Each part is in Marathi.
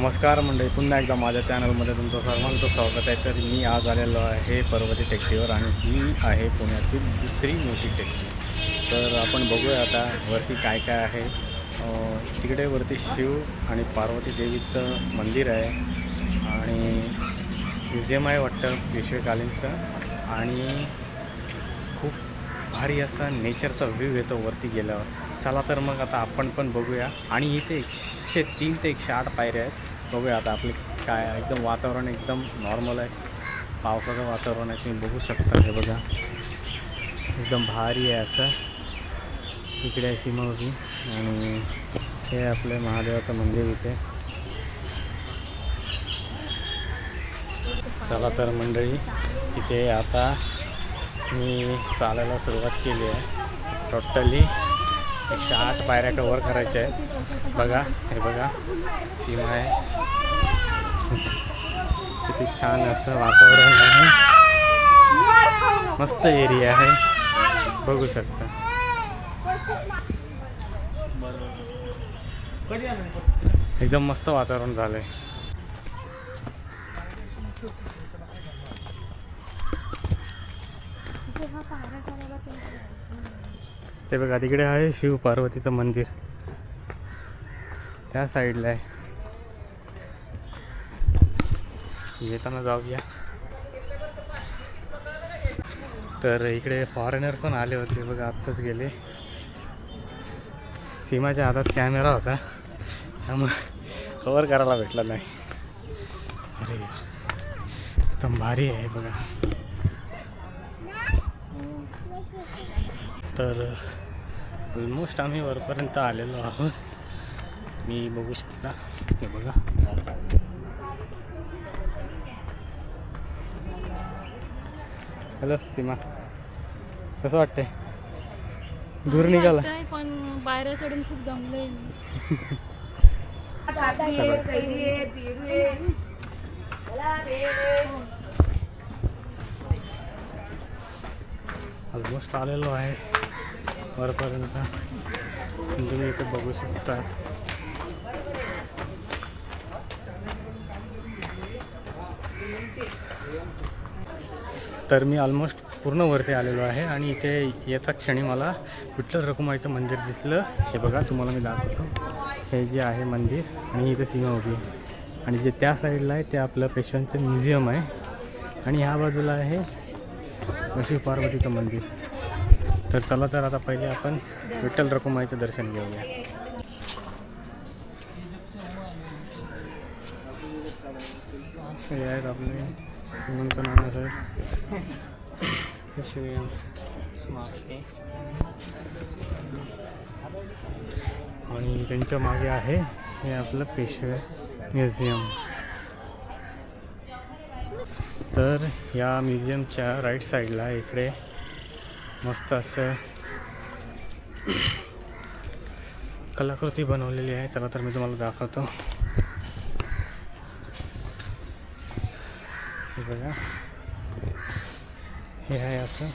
नमस्कार मंडळी पुन्हा एकदा माझ्या चॅनलमध्ये तुमचं सर्वांचं स्वागत आहे. तर मी आज आलेलो आहे पर्वती टेकडीवर आणि ही आहे पुण्यातील दुसरी मोठी टेकडी. तर आपण बघूया आता वरती काय काय आहे. तिकडे वरती शिव आणि पार्वती देवीचं मंदिर आहे आणि म्युझियम आहे वाटतं पेशवेकालीनचं आणि खूप भारी असा नेचरचा व्ह्यू येतो वरती गेल्यावर. चला तर मग आता आपण पण बघूया. आणि इथे एकशे तीन ते एकशे आठ पायऱ्या आहेत. बघूया आता आपले काय एकदम वातावरण एकदम नॉर्मल आहे. पावसाचं वातावरण आहे. तुम्ही बघू शकता हे बघा. एकदम भारी आहे असं. इकडे आहे सीमावरती. आणि हे आपले महादेवाचं मंदिर इथे. चला तर मंडळी इथे आता मी चालायला सुरुवात केली आहे. टोटली एकशे आठ पायऱ्या कवर करायच्या आहेत बघा हे बघा सीमा आहे. किती छान असं वातावरण आहे. मस्त एरिया आहे. बघू शकता. एकदम मस्त वातावरण झालं आहे ते बघा तिकडे आहे शिव पार्वतीचं मंदिर. त्या साईडला आहे. येताना जाऊया. तर इकडे फॉरेनर पण आले होते बघा आत्ताच गेले. सीमाच्या हातात कॅमेरा होता. त्यामुळे कवर करायला भेटला नाही. अरे एकदम भारी आहे बघा. तर ऑलमोस्ट आम्ही वरपर्यंत आलेलो आहोत. मी बघू शकता. हे बघा. हॅलो सीमा. कसं वाटतंय? दूर निघाला. पण बाहेर सोडून खूप दमलोय ऑलमोस्ट आलेलो आहे. वरपर्यंत. तुम्ही इथे बघू शकता. तर मी ऑलमोस्ट पूर्ण वरती आलेलो आहे आणि इथे येता क्षणी मला विठ्ठल रखुमाईचं मंदिर दिसलं. हे बघा तुम्हाला मी दाखवतो. हे जे आहे मंदिर आणि इथे सीमा उभी आणि जे त्या साईडला आहे ते आपलं पेशंटचं म्युझियम आहे. आणि ह्या बाजूला आहे शिव पार्वतीचं मंदिर. तर चला तर आता पहिले आपण विठ्ठल रखुमाईचं दर्शन घेऊया. हे आहेत आपले श्रीमंत नानासाहेब आणि त्यांच्या मागे आहे हे आपलं पेशवे म्युझियम. तर या म्युझियमच्या राईट साईडला इकडे मस्त असं कलाकृती बनवलेली आहे. चला तर मी तुम्हाला दाखवतो. बघा. हे आहे असं.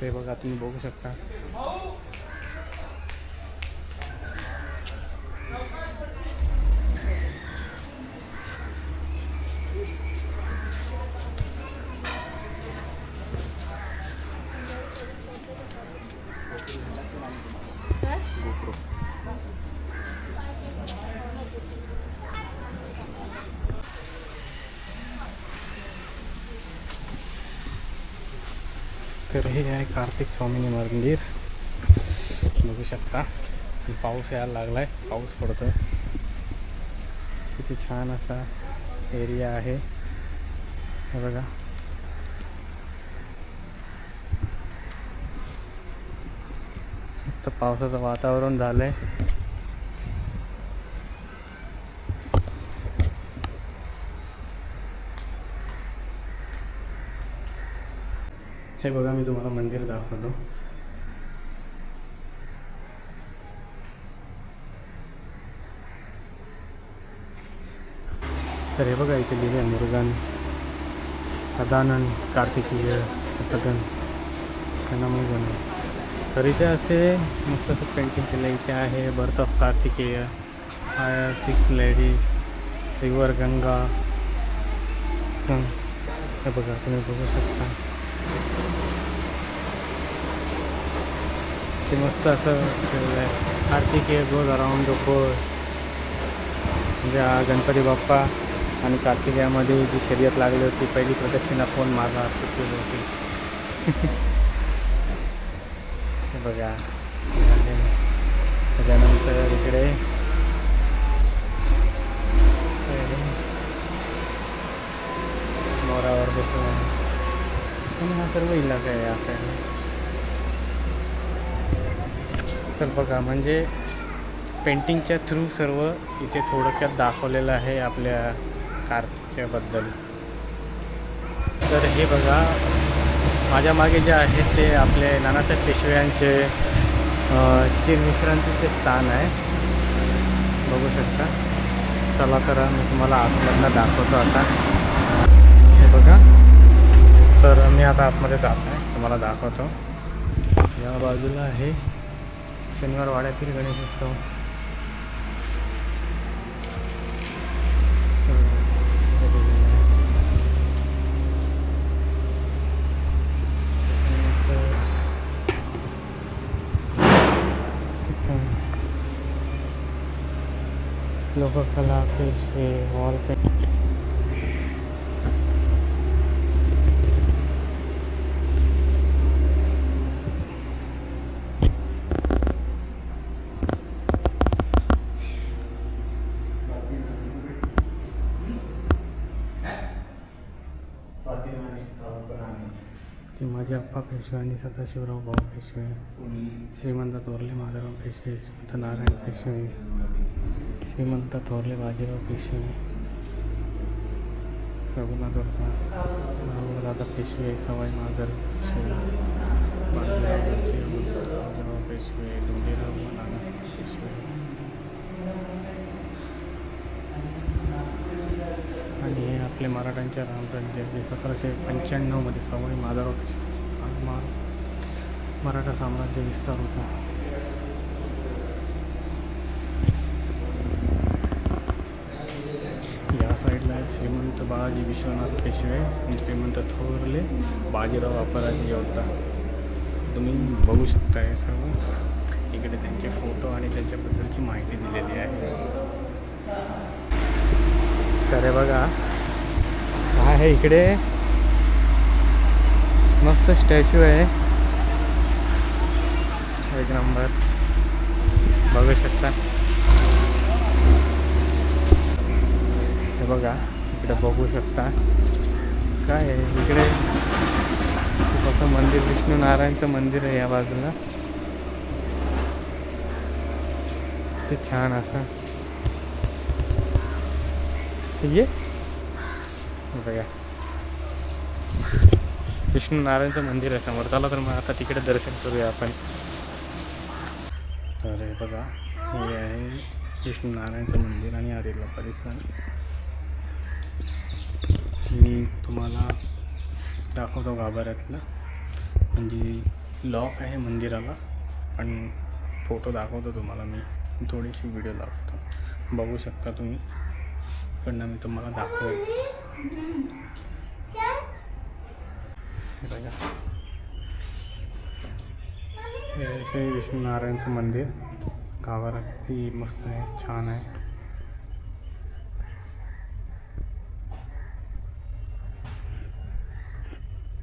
ते बघा तुम्ही बघू शकता GoPro. तर हे आहे कार्तिक स्वामीनी मंदिर. बघू शकता. पाऊस यायला लागला आहे पाऊस पडतो किती छान असा एरिया आहे. बघा. मस्त पावसाचं वातावरण झालं आहे हे बघा मी तुम्हाला मंदिर दाखवतो. तर हे बघा इथे लिहिले मुरुगन सदानंद कार्तिकीय सतगन कनमुगन तर इथे असे मस्त असं पेंटिंग केलं इथे आहे birth of Kartikeya I six ladies river Ganga son हे बघा तुम्ही बघू शकता. ते मस्त असं केलेलं आहे Kartikeya goes around the world म्हणजे हा गणपती बाप्पा आणि कार्तिकेयामध्ये जी शर्यत लागली होती पहिली प्रदक्षिणा कोण माझा असं केली होती. हे बघा. त्याच्यानंतर इकडे मोरावर बसून हा सर्व इलाका आहे या साईडला तर बघा म्हणजे पेंटिंगच्या थ्रू सर्व इथे थोडक्यात दाखवलेलं आहे आपल्या कार्तिकेबद्दल. तर हे बघा माझ्या मागे जे आहेत ते आपले नानासाहेब पेशव्यांचे चिरविश्रांतीचे स्थान आहे. बघू शकता. चला तर मी तुम्हाला आतमधनं दाखवतो आता. हे बघा. तर मी आता आतमध्ये जात आहे. तुम्हाला दाखवतो. या बाजूला आहे. शनिवार वाड्यातील गणेशोत्सव लोककला पेशवे वॉल पेंट की माझे अप्पा पेशवे आणि सदाशिवराव भाऊ पेशवे श्रीमंत थोरले माधवराव पेशवे श्रीमंत नारायण पेशवे श्रीमंत थोरले बाजीराव पेशवे रघुनाथ वर्मा दादा पेशवे सवाई माधर पेशवे बाजीराव पेशवे डोंगेराव नानासाहेब पेशवे आणि हे आपले मराठ्यांच्या रामराज्य जे सतराशे पंच्याण्णवमध्ये सवाई माधवराव पेशवे काळात मराठा साम्राज्य विस्तार होता. या साईडला आहेत श्रीमंत बाळाजी विश्वनाथ पेशवे आणि श्रीमंत थोरले बाजीराव अपराजी होता तुम्ही बघू शकता हे सर्व. इकडे त्यांचे फोटो आणि त्यांच्याबद्दलची माहिती दिलेली आहे. तर बघा काय आहे इकडे मस्त स्टॅच्यू आहे. एक नंबर. बघू शकता. हे बघा इकडे बघू शकता. काय आहे? इकडे खूप असं मंदिर विष्णू नारायणचं मंदिर आहे या बाजूला. ते छान असं. ये. आहे बघा. विष्णू नारायणचं मंदिर आहे समोर. चला तर मग आता तिकडे दर्शन करूया आपण. तर हे बघा हे आहे विष्णू नारायणचं मंदिर आणि आरेला परिसर मी तुम्हाला दाखवतो गाभाऱ्यातलं. म्हणजे लॉक आहे मंदिराला पण फोटो दाखवतो तुम्हाला मी. थोडीशी व्हिडिओ दाखवतो. बघू शकता तुम्ही. पण मी तुम्हाला दाखवेल हे बघा हे मंदिर. गावाला किती मस्त आहे छान आहे.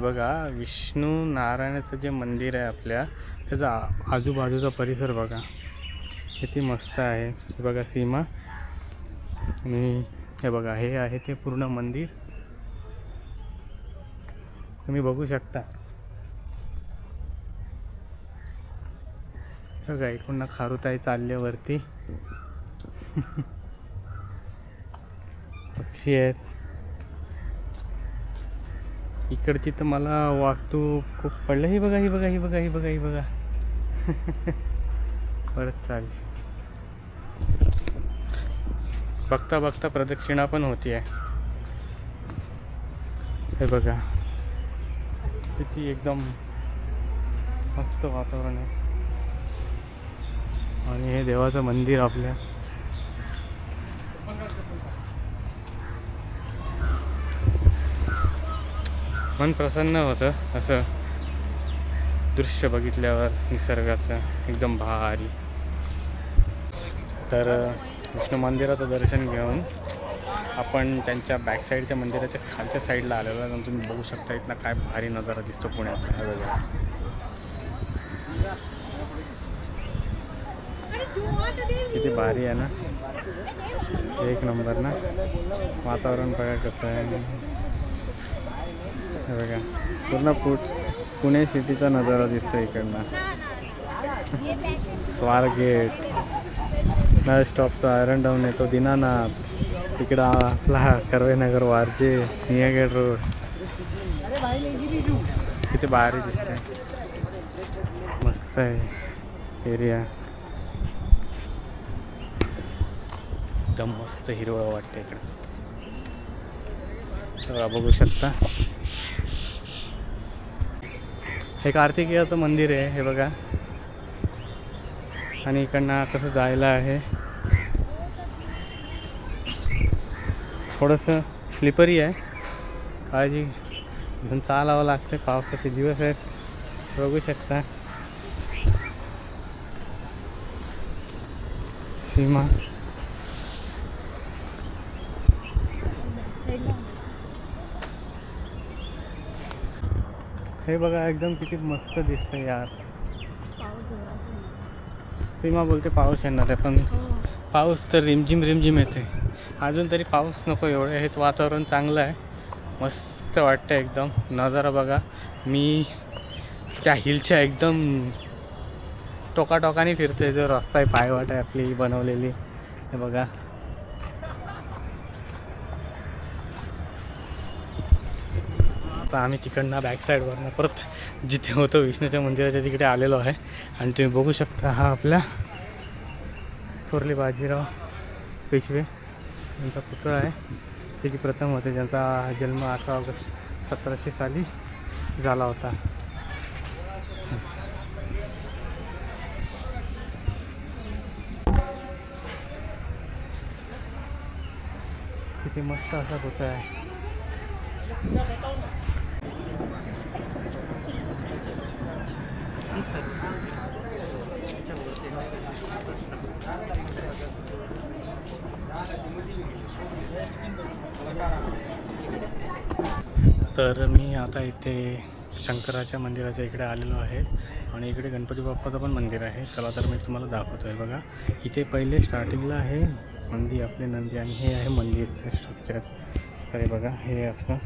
बघा विष्णू नारायणाचं जे मंदिर आहे आपल्या त्याचा आजूबाजूचा परिसर बघा. किती मस्त आहे. बघा सीमा. आणि हे बघा हे आहे ते पूर्ण मंदिर. तुम्ही बघू शकता. बघा इकडून खारुताई चालल्यावरती आहे पक्षी आहेत. इकडची तर मला वास्तू खूप पडलं. ही बघा ही बघा ही बघा ही बघा ही बघा. परत चालेल. बघता बघता प्रदक्षिणा पण होती आहे हे बघा. किती एकदम मस्त वातावरण आहे. आणि हे देवाचं मंदिर आपल्या. मन प्रसन्न होतं असं दृश्य बघितल्यावर निसर्गाचं एकदम भारी. तर विष्णू मंदिराचं दर्शन घेऊन आपण त्यांच्या बॅक साईडच्या मंदिराच्या खालच्या साईडला आलेलो आहे. तुम्ही बघू शकता इथनं काय भारी नजारा दिसतो पुण्याचा. हा किती भारी आहे ना? एक नंबर ना? वातावरण बघा कसं आहे. हे बघा. पूर्ण पु पुणे सिटीचा नजारा दिसतो इकडनं. स्वारगेट. नळ स्टॉपचा आयरन डाऊन येतो दिनानाथ. इकडं आपला कर्वेनगर वारजे सिंहगड रोड. किती भारी दिसतंय. मस्त आहे एरिया. एकदम मस्त हिरवळ वाटते इकडं. तेव्हा बघू शकता. हे कार्तिकेयाचं मंदिर आहे हे बघा. आणि इकडनं कसं जायला आहे. थोडंसं स्लिपरी आहे काळजी घेऊन चालावं लागतं पावसाचे दिवस आहेत बघू शकता सीमा। हे बघा एकदम किती मस्त दिसतं यार। सीमा बोलते पाऊस येणार आहे पण पाऊस तर रिमझिम रिमझिम येते अजून तरी पाऊस नको एवढं हेच वातावरण चांगलं आहे. मस्त वाटतं एकदम. नजारा बघा. मी त्या हिलच्या एकदम टोकाटोकाने फिरतोय. जो रस्ता आहे पायवाट आहे आपली बनवलेली. हे बघा. आता आम्ही तिकडनं बॅक साईडवरनं परत जिथे होतो विष्णूच्या मंदिराच्या तिकडे आलेलो आहे. आणि तुम्ही बघू शकता हा आपल्या थोरली बाजीराव पेशवे. यांचा पुतळा आहे. ते की प्रथम होते. ज्यांचा जन्म अठरा ऑगस्ट सतराशे साली झाला होता. किती मस्त असा पुतळा आहे. तर मी आता इथे शंकराच्या मंदिराच्या इकडे आलेलो आहे आणि इकडे गणपती बाप्पाचं पण मंदिर आहे. चला तर मी तुम्हाला दाखवतो आहे बघा. इथे पहिले स्टार्टिंगला आहे नंदी आपले नंदी आणि हे आहे मंदिरचं स्ट्रक्चर तर हे बघा हे असं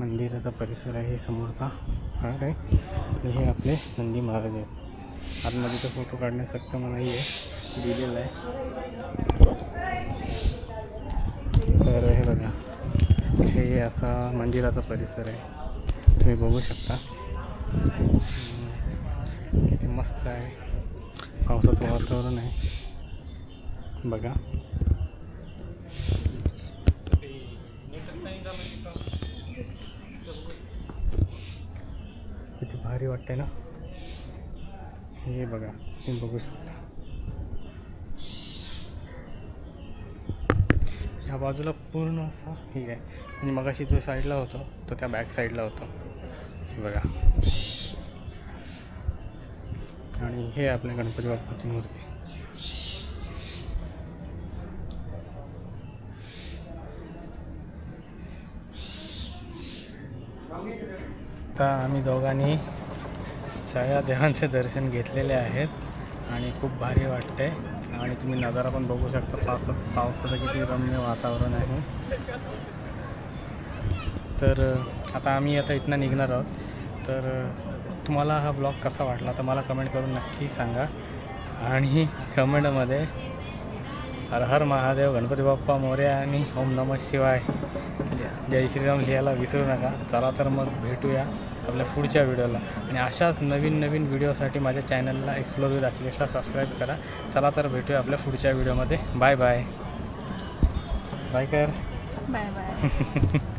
मंदिराचा परिसर आहे हे समोरचा हा आहे. आणि हे आपले नंदी महाराज आहेत. आतमध्ये तर फोटो काढणे सक्षम नाही आहे. दिलेलं आहे. तर हे बघा. हे असा मंदिराचा परिसर आहे. तुम्ही बघू शकता. किती मस्त आहे. पावसाचं वातावरण आहे. बघा. किती भारी वाटते ना. हे बघा तुम्ही बघू शकता. ह्या बाजूला पूर्ण असा हे आहे. आणि मगाशी जो साईडला होतो तो त्या बॅक साईडला होतो. हे बघा. आणि हे आपल्या गणपती बाप्पाची मूर्ती. आता आम्ही दोघांनी सगळ्या देवांचे दर्शन घेतलेले आहेत आणि खूप भारी वाटते आणि तुम्ही नजारा पण बघू शकता. पावसात पावसाचं किती रम्य वातावरण आहे. तर आता आम्ही आता इथनं निघणार आहोत. तर तुम्हाला हा ब्लॉग कसा वाटला? तर मला कमेंट करून नक्की सांगा. आणि कमेंटमध्ये हर हर महादेव गणपती बाप्पा मोर्या आणि ओम नमः शिवाय. जय श्रीराम लिहायला विसरू नका. चला तर मग भेटूया आपल्या पुढच्या व्हिडिओला. आणि अशाच नवीन नवीन व्हिडिओसाठी माझ्या चॅनलला एक्सप्लोर विथ अखिलेशला सबस्क्राईब करा. चला तर भेटूया आपल्या पुढच्या व्हिडिओमध्ये. बाय बाय बाय कर बाय बाय